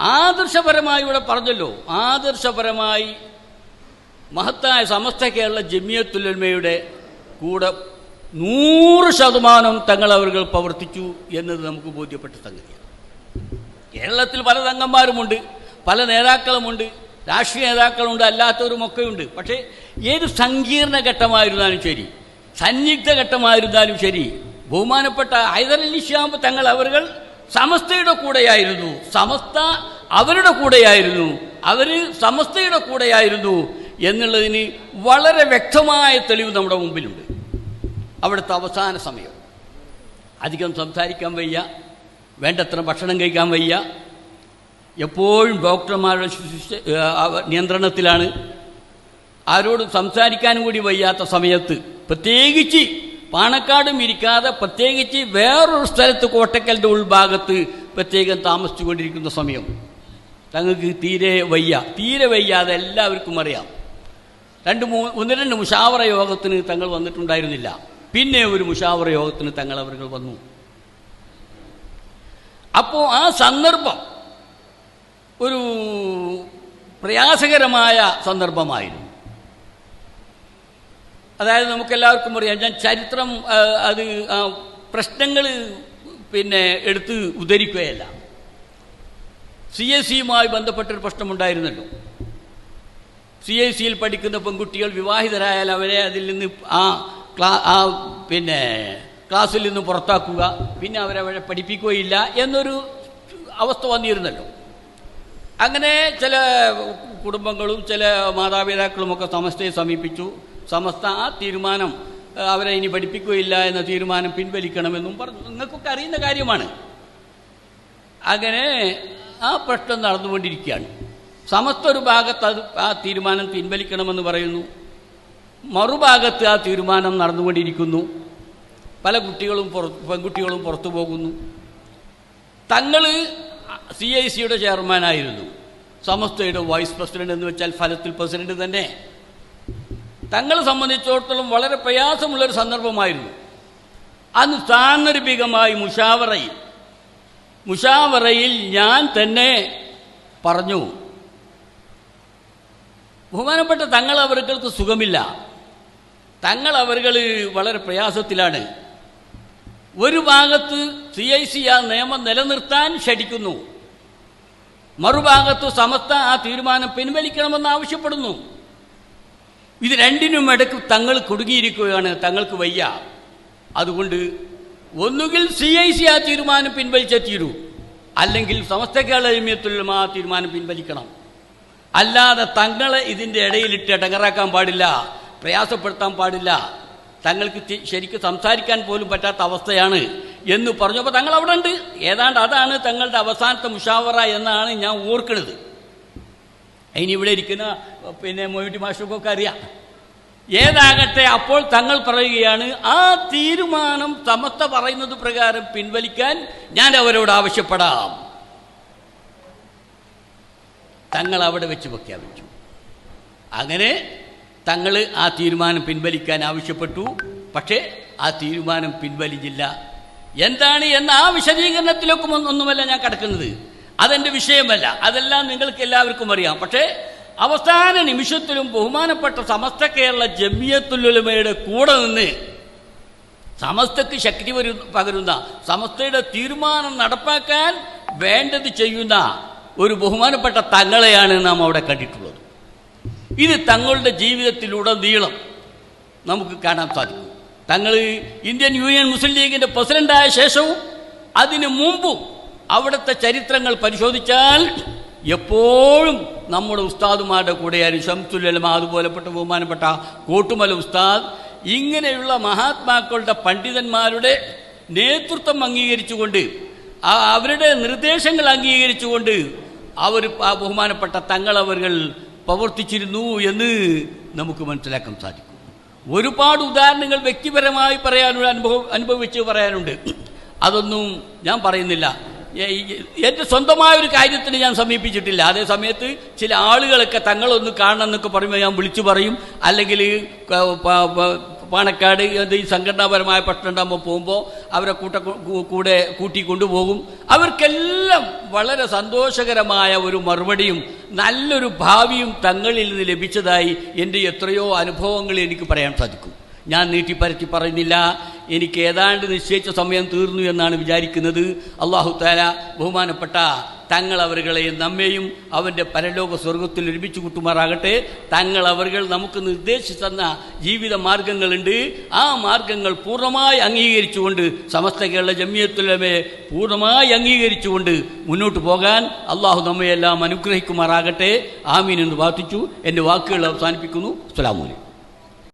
ആദർശപരമായി ഇവിടെ പറഞ്ഞല്ലോ. ആദർശപരമായി മഹത്തായ സമസ്ത കേരള ജമിയത്തുലമയുടെ കൂടെ നൂറ് ശതമാനം തങ്ങൾ അവർ പ്രവർത്തിച്ചു എന്നത് നമുക്ക് ബോധ്യപ്പെട്ട സംഗതിയാണ്. കേരളത്തിൽ പല തങ്ങന്മാരുമുണ്ട് പല നേതാക്കളുമുണ്ട് രാഷ്ട്രീയ നേതാക്കളുണ്ട് അല്ലാത്തവരുമൊക്കെയുണ്ട്. പക്ഷേ ഏത് സങ്കീർണ ഘട്ടമായിരുന്നാലും ശരി സന്നിഗ്ധ ഘട്ടമായിരുന്നാലും ശരി ബഹുമാനപ്പെട്ട ഹൈദരലി ശ്യാം തങ്ങൾ അവർ സമസ്തയുടെ കൂടെയായിരുന്നു. സമസ്ത അവരുടെ കൂടെയായിരുന്നു. അവർ സമസ്തയുടെ കൂടെയായിരുന്നു എന്നുള്ളതിന് വളരെ വ്യക്തമായ തെളിവ് നമ്മുടെ മുമ്പിലുണ്ട്. അവിടുത്തെ അവസാന സമയം. അധികം സംസാരിക്കാൻ വയ്യ. വേണ്ടത്ര ഭക്ഷണം കഴിക്കാൻ വയ്യ. എപ്പോഴും ഡോക്ടർമാരുടെ നിയന്ത്രണത്തിലാണ്. ആരോടും സംസാരിക്കാനും കൂടി വയ്യാത്ത സമയത്ത് പ്രത്യേകിച്ച് പാണക്കാടും ഇരിക്കാതെ പ്രത്യേകിച്ച് വേറൊരു സ്ഥലത്ത് കോട്ടക്കലിന്റെ ഉൾഭാഗത്ത് പ്രത്യേകം താമസിച്ചുകൊണ്ടിരിക്കുന്ന സമയം. തങ്ങൾക്ക് തീരെ വയ്യ. തീരെ വയ്യാതെ എല്ലാവർക്കും അറിയാം. രണ്ട് മൂ ഒന്ന് രണ്ട് മുഷാവറ യോഗത്തിന് തങ്ങൾ വന്നിട്ടുണ്ടായിരുന്നില്ല. പിന്നെ ഒരു മുഷാവറ യോഗത്തിന് തങ്ങൾ അവർ വന്നു. അപ്പോൾ ആ സന്ദർഭം ഒരു പ്രയാസകരമായ സന്ദർഭമായിരുന്നു. അതായത് നമുക്കെല്ലാവർക്കും അറിയാം. ഞാൻ ചരിത്രം അത് പ്രശ്നങ്ങൾ പിന്നെ എടുത്ത് ഉദ്ധരിക്കുകയല്ല. സി എസ് സിയുമായി ബന്ധപ്പെട്ടൊരു പ്രശ്നമുണ്ടായിരുന്നല്ലോ. സി എസ് സിയിൽ പഠിക്കുന്ന പെൺകുട്ടികൾ വിവാഹിതരായാൽ അവരെ അതിൽ നിന്ന് ആ ക്ലാ ആ പിന്നെ ക്ലാസ്സിൽ നിന്ന് പുറത്താക്കുക പിന്നെ അവരവരെ പഠിപ്പിക്കുകയില്ല എന്നൊരു അവസ്ഥ വന്നിരുന്നല്ലോ. അങ്ങനെ ചില കുടുംബങ്ങളും ചില മാതാപിതാക്കളുമൊക്കെ സമസ്തയെ സമീപിച്ചു. സമസ്ത ആ തീരുമാനം അവരെ ഇനി പഠിപ്പിക്കുകയില്ല എന്ന തീരുമാനം പിൻവലിക്കണമെന്നും പറഞ്ഞു. നിങ്ങൾക്കൊക്കെ അറിയുന്ന കാര്യമാണ്. അങ്ങനെ ആ പ്രശ്നം നടന്നുകൊണ്ടിരിക്കുകയാണ്. സമസ്ത ഒരു ഭാഗത്ത് അത് ആ തീരുമാനം പിൻവലിക്കണമെന്ന് പറയുന്നു. മറുഭാഗത്ത് ആ തീരുമാനം നടന്നുകൊണ്ടിരിക്കുന്നു. പല കുട്ടികളും പുറത്ത് പെൺകുട്ടികളും പുറത്തു പോകുന്നു. തങ്ങൾ സി ഐ സിയുടെ ചെയർമാനായിരുന്നു. സമസ്തയുടെ വൈസ് പ്രസിഡന്റ് എന്ന് വെച്ചാൽ ഫലത്തിൽ പ്രസിഡന്റ് തന്നെ. തങ്ങളെ സംബന്ധിച്ചിടത്തോളം വളരെ പ്രയാസമുള്ളൊരു സന്ദർഭമായിരുന്നു. അന്ന് സാന്ദർഭികമായി മുഷാവറയിൽ മുഷാവറയിൽ ഞാൻ തന്നെ പറഞ്ഞു ബഹുമാനപ്പെട്ട തങ്ങൾ അവർക്ക് സുഖമില്ല. തങ്ങൾ അവർ വളരെ പ്രയാസത്തിലാണ്. ഒരു ഭാഗത്ത് സി ഐ സി ആ നിയമം നിലനിർത്താൻ ക്ഷണിക്കുന്നു. മറുഭാഗത്ത് സമസ്ത ആ തീരുമാനം പിൻവലിക്കണമെന്ന് ആവശ്യപ്പെടുന്നു. ഇത് രണ്ടിനും ഇടയ്ക്ക് തങ്ങൾ കുടുങ്ങിയിരിക്കുകയാണ്. തങ്ങൾക്ക് വയ്യ. അതുകൊണ്ട് ഒന്നുകിൽ സി ഐ സി ആ തീരുമാനം പിൻവലിച്ചേ തീരൂ അല്ലെങ്കിൽ സമസ്ത കേരള ജമിയത്തുലും ആ തീരുമാനം പിൻവലിക്കണം. അല്ലാതെ തങ്ങളെ ഇതിന്റെ ഇടയിലിട്ട് ഇടങ്ങറാക്കാൻ പാടില്ല. പ്രയാസപ്പെടുത്താൻ പാടില്ല. തങ്ങൾക്ക് ശരിക്കും സംസാരിക്കാൻ പോലും പറ്റാത്ത അവസ്ഥയാണ് എന്ന് പറഞ്ഞപ്പോൾ തങ്ങൾ അവിടെ ഉണ്ട് ഏതാണ്ട് അതാണ് തങ്ങളുടെ അവസാനത്തെ മുഷാവറ എന്നാണ് ഞാൻ ഓർക്കുന്നത്. ഇനി ഇവിടെ ഇരിക്കുന്ന പിന്നെ മൊയ്റ്റി മാഷൊക്കെ അറിയാം. ഏതാകട്ടെ അപ്പോൾ തങ്ങൾ പറയുകയാണ് ആ തീരുമാനം തമത്ത പറയുന്നത് പ്രകാരം പിൻവലിക്കാൻ ഞാൻ അവരോട് ആവശ്യപ്പെടാം. തങ്ങൾ അവിടെ വെച്ച് പ്രഖ്യാപിച്ചു. അങ്ങനെ തങ്ങൾ ആ തീരുമാനം പിൻവലിക്കാൻ ആവശ്യപ്പെട്ടു. പക്ഷേ ആ തീരുമാനം പിൻവലിച്ചില്ല എന്താണ് എന്ന ആ വിശദീകരണത്തിലേക്കും ഒന്നുമല്ല ഞാൻ കിടക്കുന്നത്. അതെന്റെ വിഷയമല്ല. അതെല്ലാം നിങ്ങൾക്ക് എല്ലാവർക്കും അറിയാം. പക്ഷേ അവസാന നിമിഷത്തിലും ബഹുമാനപ്പെട്ട സമസ്ത കേരള ജമിയത്തുലുലമയുടെ കൂടെ നിന്ന് സമസ്തക്ക് ശക്തി വരു പകരുന്ന സമസ്തയുടെ തീരുമാനം നടപ്പാക്കാൻ വേണ്ടത് ചെയ്യുന്ന ഒരു ബഹുമാനപ്പെട്ട തങ്ങളെയാണ് നാം അവിടെ കണ്ടിട്ടുള്ളത്. ഇത് തങ്ങളുടെ ജീവിതത്തിലുടനീളം നമുക്ക് കാണാൻ സാധിക്കും. തങ്ങൾ ഇന്ത്യൻ യൂണിയൻ മുസ്ലിം ലീഗിന്റെ പ്രസിഡന്റായ ശേഷവും അതിനു മുമ്പും അവിടുത്തെ ചരിത്രങ്ങൾ പരിശോധിച്ചാൽ എപ്പോഴും നമ്മുടെ ഉസ്താദുമാരുടെ കൂടെയായിരുന്നു. ഷംസുല്ലമ അതുപോലെപ്പെട്ട ബഹുമാനപ്പെട്ട കോട്ടുമല ഉസ്താദ്. ഇങ്ങനെയുള്ള മഹാത്മാക്കളുടെ പണ്ഡിതന്മാരുടെ നേതൃത്വം അംഗീകരിച്ചുകൊണ്ട് അവരുടെ നിർദ്ദേശങ്ങൾ അംഗീകരിച്ചുകൊണ്ട് അവർ ആ ബഹുമാനപ്പെട്ട തങ്ങളവകൾ പ്രവർത്തിച്ചിരുന്നു എന്ന് നമുക്ക് മനസ്സിലാക്കാൻ സാധിക്കും. ഒരുപാട് ഉദാഹരണങ്ങൾ വ്യക്തിപരമായി പറയാനുള്ള അനുഭവം അനുഭവിച്ച് പറയാനുണ്ട്. അതൊന്നും ഞാൻ പറയുന്നില്ല. എന്റെ സ്വന്തമായ ഒരു കാര്യത്തിന് ഞാൻ സമീപിച്ചിട്ടില്ല. അതേ സമയത്ത് ചില ആളുകളൊക്കെ തങ്ങളൊന്ന് കാണണം എന്നൊക്കെ പറയുമ്പോൾ ഞാൻ വിളിച്ചു പറയും. അല്ലെങ്കിൽ പാണക്കാട് അത് ഈ സംഘടനാപരമായ പ്രശ്നം പോകുമ്പോൾ അവരെ കൂട്ട കൂടെ കൂട്ടി കൊണ്ടുപോകും അവർക്കെല്ലാം വളരെ സന്തോഷകരമായ ഒരു മറുപടിയും നല്ലൊരു ഭാവിയും തങ്ങളിൽ നിന്ന് ലഭിച്ചതായി എന്റെ എത്രയോ അനുഭവങ്ങൾ എനിക്ക് പറയാൻ സാധിക്കും. ഞാൻ നീട്ടിപ്പരത്തി പറയുന്നില്ല. എനിക്ക് ഏതാണ്ട് നിശ്ചയിച്ച സമയം തീർന്നു എന്നാണ് വിചാരിക്കുന്നത്. അള്ളാഹു താല ബഹുമാനപ്പെട്ട തങ്ങൾ അവരുകളെയും നമ്മെയും അവന്റെ പരലോക സ്വർഗത്തിൽ ഒരുമിച്ച് കൂട്ടുമാറാകട്ടെ. തങ്ങൾ അവരുകൾ നമുക്ക് നിർദ്ദേശിച്ചു തന്ന ജീവിത മാർഗങ്ങളുണ്ട്. ആ മാർഗങ്ങൾ പൂർണമായി അംഗീകരിച്ചുകൊണ്ട് സമസ്ത കേരള ജമിയത്തുലമയെ പൂർണമായി അംഗീകരിച്ചുകൊണ്ട് മുന്നോട്ട് പോകാൻ അള്ളാഹു നമ്മയെല്ലാം അനുഗ്രഹിക്കുമാറാകട്ടെ. ആമീൻ എന്ന് പ്രാർത്ഥിച്ചു. എന്റെ വാക്കുകൾ അവസാനിപ്പിക്കുന്നു. അസ്സലാമു അലൈക്കും.